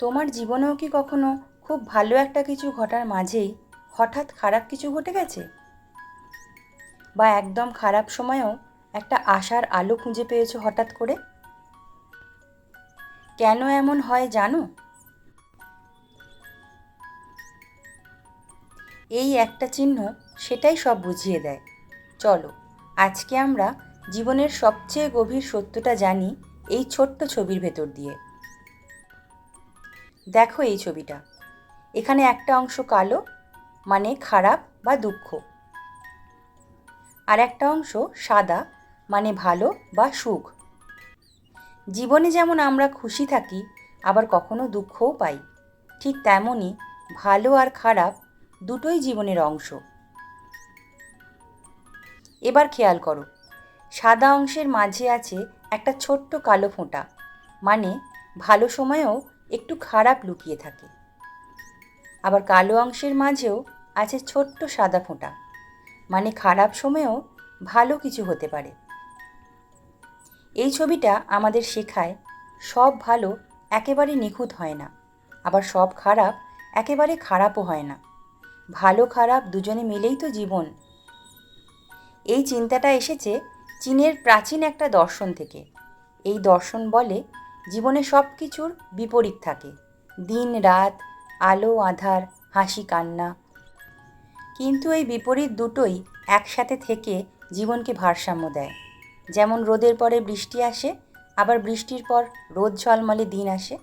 তোমার জীবনেও কি কখনো খুব ভালো একটা কিছু ঘটার মাঝেই হঠাৎ খারাপ কিছু ঘটে গেছে? বা একদম খারাপ সময়েও একটা আশার আলো খুঁজে পেয়েছ হঠাৎ করে? কেন এমন হয় জানো? এই একটা চিহ্ন সেটাই সব বুঝিয়ে দেয়। চলো, আজকে আমরা জীবনের সবচেয়ে গভীর সত্যটা জানি এই ছোট্ট ছবির ভেতর দিয়ে। দেখো এই ছবিটা। এখানে একটা অংশ কালো মানে খারাপ বা দুঃখ। আর একটা অংশ সাদা মানে ভালো বা সুখ। জীবনে যেমন আমরা খুশি থাকি, আবার কখনো দুঃখও পাই। ঠিক তেমনই ভালো আর খারাপ দুটোই জীবনের অংশ। এবার খেয়াল করো, সাদা অংশের মাঝে আছে একটা ছোট্ট কালো ফোঁটা মানে ভালো সময়েও একটু খারাপ লুকিয়ে থাকে। আবার কালো অংশের মাঝেও আছে ছোট্ট সাদা ফোঁটা। মানে খারাপ সময়েও ভালো কিছু হতে পারে। এই ছবিটা আমাদের শেখায় সব ভালো একেবারে নিখুঁত হয় না, আবার সব খারাপ একেবারে খারাপও হয় না। ভালো খারাপ দুজনে মিলেই তো জীবন। এই চিন্তাটা এসেছে চীনের প্রাচীন একটা দর্শন থেকে। এই দর্শন বলে জীবনে সব কিছুর বিপরীত থাকে। দিন, রাত, আলো, আধার, হাসি, কান্না। কিন্তু এই বিপরীত দুটোই একসাথে থেকে জীবনকে ভারসাম্য দেয়। যেমন রোদের পরে বৃষ্টি আসে, আবার বৃষ্টির পর রোদ ঝলমলে দিন আসে।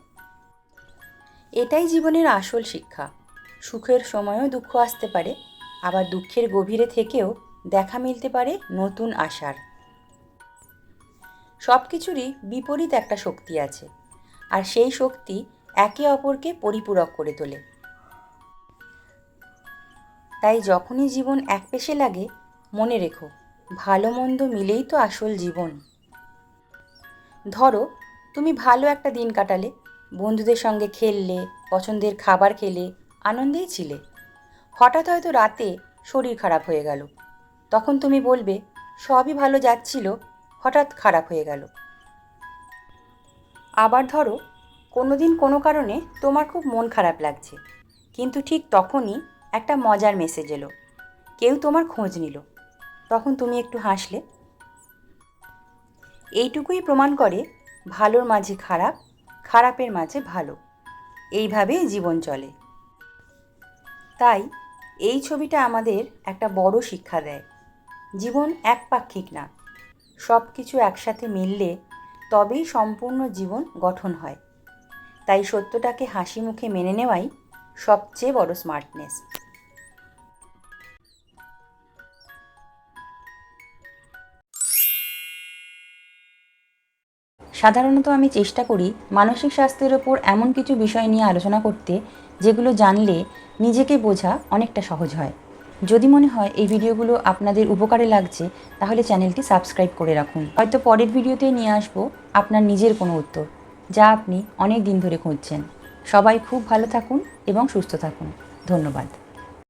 এটাই জীবনের আসল শিক্ষা। সুখের সময়ও দুঃখ আসতে পারে, আবার দুঃখের গভীরে থেকেও দেখা মিলতে পারে নতুন আশার। সব কিছুরই বিপরীত একটা শক্তি আছে, আর সেই শক্তি একে অপরকে পরিপূরক করে তোলে। তাই যখনই জীবন এক পেশে লাগে, মনে রেখো, ভালো মন্দ মিলেই তো আসল জীবন। ধরো, তুমি ভালো একটা দিন কাটালে, বন্ধুদের সঙ্গে খেললে, পছন্দের খাবার খেলে, আনন্দেই ছিলে। হঠাৎ হয়তো রাতে শরীর খারাপ হয়ে গেল। তখন তুমি বলবে, সবই ভালো যাচ্ছিল হঠাৎ খারাপ হয়ে গেল। আবার ধরো কোনো দিন কোনো কারণে তোমার খুব মন খারাপ লাগছে। কিন্তু ঠিক তখনই একটা মজার মেসেজ এলো। কেউ তোমার খোঁজ নিল। তখন তুমি একটু হাসলে। এইটুকুই প্রমাণ করে ভালোর মাঝে খারাপ, খারাপের মাঝে ভালো। এইভাবেই জীবন চলে। তাই এই ছবিটা আমাদের একটা বড় শিক্ষা দেয়। জীবন একপাক্ষিক না। সব কিছু একসাথে মিললে তবেই সম্পূর্ণ জীবন গঠন হয়। তাই সত্যটাকে হাসি মুখে মেনে নেওয়াই সবচেয়ে বড় স্মার্টনেস সাধারণত আমি চেষ্টা করি মানসিক স্বাস্থ্যের ওপর এমন কিছু বিষয় নিয়ে আলোচনা করতে যেগুলো জানলে নিজেকে বোঝা অনেকটা সহজ হয়। যদি মনে হয় এই ভিডিওগুলো আপনাদের উপকারে লাগছে, তাহলে চ্যানেলটি সাবস্ক্রাইব করে রাখুন। হয়তো পরের ভিডিওতে নিয়ে আসব আপনার নিজের কোনো উত্তর, যা আপনি অনেক দিন ধরে খুঁজছেন। সবাই খুব ভালো থাকুন এবং সুস্থ থাকুন। ধন্যবাদ।